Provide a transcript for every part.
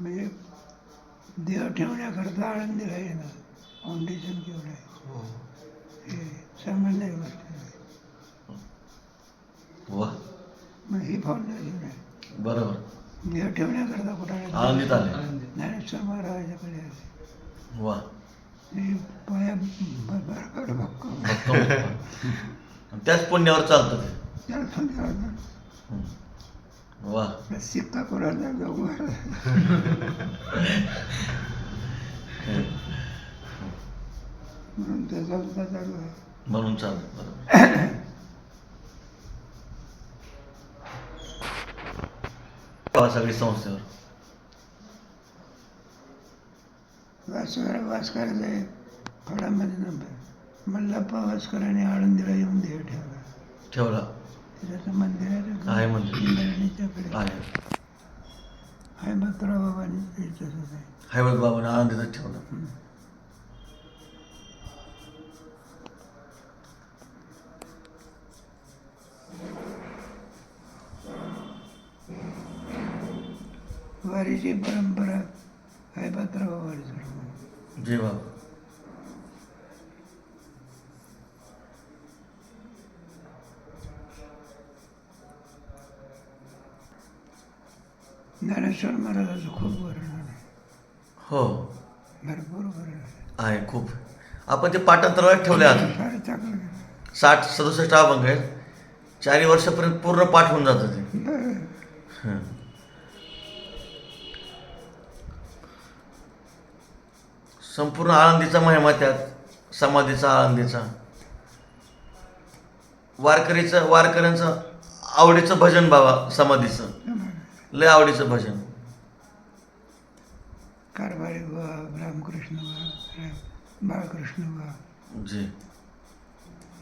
म्हणजे देह ठेवण्याकरता आळंदीला येणं फाउंडेशन केवढं आहे. हे. सामान्य गोष्ट मग ही फाउंडेशन आहे. बरोबर. देह ठेवण्याकरता कुठं ज्ञानेश्वर महाराजाकडे आले वा. हे पाया बरोबर भक्कम. त्याच पुण्यावर चालतं ते. त्याला संध्याकाळ हम्म. वा. कोणाला जाऊ म्हणून त्याचा सुद्धा चालू आहे म्हणून बरोबर सगळी संस्थेवर. वासकर वासकरले फळामध्ये नंबर. मल्लप्पा वासकरांनी आळंदीला येऊन देह ठेवला. ठेवला. त्याचं मंदिर आहे ना आहे मंदिर. इंद्रायणीच्याकडे आहे आहे मात्र बाबांनी त्याच्यातच आहे हैवत बाबाने आनंदीतच ठेवला वारीची परंपरा आहे मात्र बाबांनी सर्व जय बाबा ज्ञानेश्वर महाराजाचं खूप वर्णन आहे. हो. भरपूर वर्णन आहे. आहे खूप. आपण ते पाठांतरावर ठेवले आहात फार चांगलं आहे. साठ सदुसष्ट अभंग आहेत. चारी वर्षापर्यंत पूर्ण पाठ होऊन जातं ते. बरं. हं. संपूर्ण आळंदीचा महिमा त्यात समाधीचा आळंदीचा. वारकरीचं वारकऱ्यांचं आवडीचं भजन बाबा समाधीचं. लय आवडीचं भजन. कारभारी बा रामकृष्ण राम- बाळकृष्ण बा जी.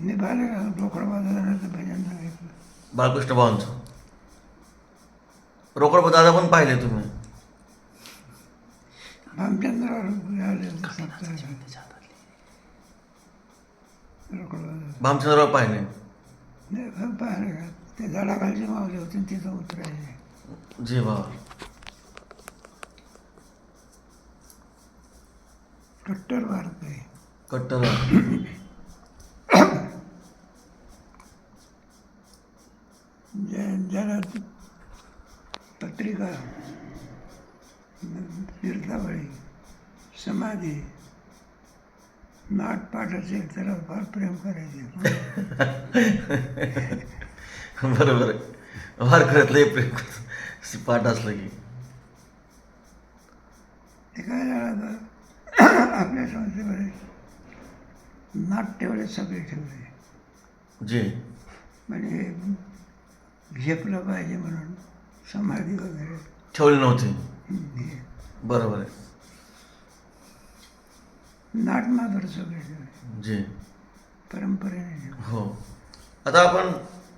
मी पाहिलं का डोकड बाजाराचं भजन सांगितलं. बाळकृष्ण भावांचं रोकड दादा पण पाहिले तुम्ही. भामचंद्रावर भामचंद्रराव पाहिले. ते झाडाखालची मावली होती तिथं उतरायचे. जी बाबा कट्टर भारत आहे. ज्या ज्याला पत्रिका तीर्थावळी समाधी नाटपाट असेल त्याला फार प्रेम करायचे. बरोबर आहे. वारकऱ्यातलं हे प्रेम करतो. पाठ असलं की. ते काय झालं आपल्या संस्थेमध्ये नाट ठेवले सगळे ठेवले. जी. म्हणजे झेपलं पाहिजे म्हणून समाधी वगैरे. ठेवले नव्हते. बरोबर आहे. नाट मात्र सगळे ठेवले. जी. परंपरेने. हो. आता आपण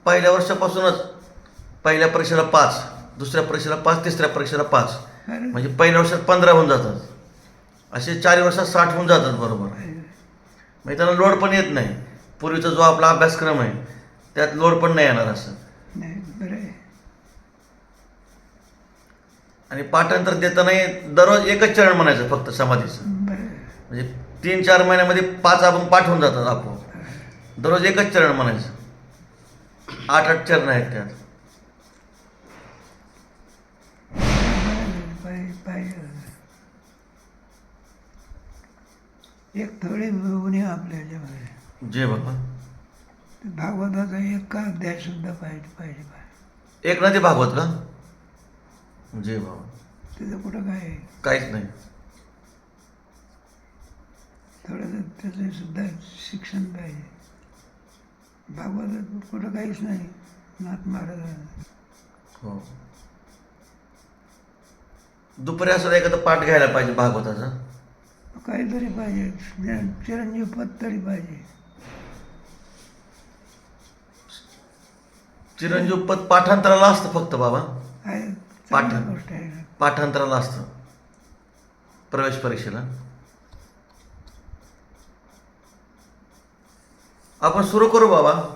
पहिल्या वर्षापासूनच पहिल्या परीक्षेला पाच. दुसऱ्या परीक्षेला पाच तिसऱ्या परीक्षेला पाच. म्हणजे पहिल्या वर्षात पंधरा होऊन जातात. असे चार वर्षात साठ होऊन जातात बरोबर. म्हणजे त्यांना लोड पण येत नाही. पूर्वीचा जो आपला अभ्यासक्रम आहे त्यात लोड पण नाही येणार असं. आणि पाठांतर देतानाही दररोज एकच चरण म्हणायचं फक्त समाधीचं. म्हणजे तीन चार महिन्यामध्ये पाच आपण पाठ होऊन जातात आपोआप. दररोज एकच चरण म्हणायचं. आठ आठ चरण आहेत त्यात. पाहिजे पाहिजे एक थोडी उणी आपल्या ह्याच्यामध्ये जे बाबा भागवताचा एक का अध्याय सुद्धा पाहिजे पाहिजे पाहिजे. एक ना ते भागवत का? जे बाबा. त्याचं कुठं काय? काहीच नाही. थोडंसं त्याचं सुद्धा शिक्षण पाहिजे. भागवतात कुठं काहीच नाही. नाथ महाराजांना हो. दुपारी असं एखादा पाठ घ्यायला पाहिजे भागवताचा. काहीतरी पाहिजे. चिरंजीव पद तरी पाहिजे. चिरंजीव पद पाठांतराला असतं फक्त बाबा. आहे पाठ. चांगली गोष्ट आहे. ना पाठांतराला असतं. प्रवेश परीक्षेला. आपण सुरू करू बाबा.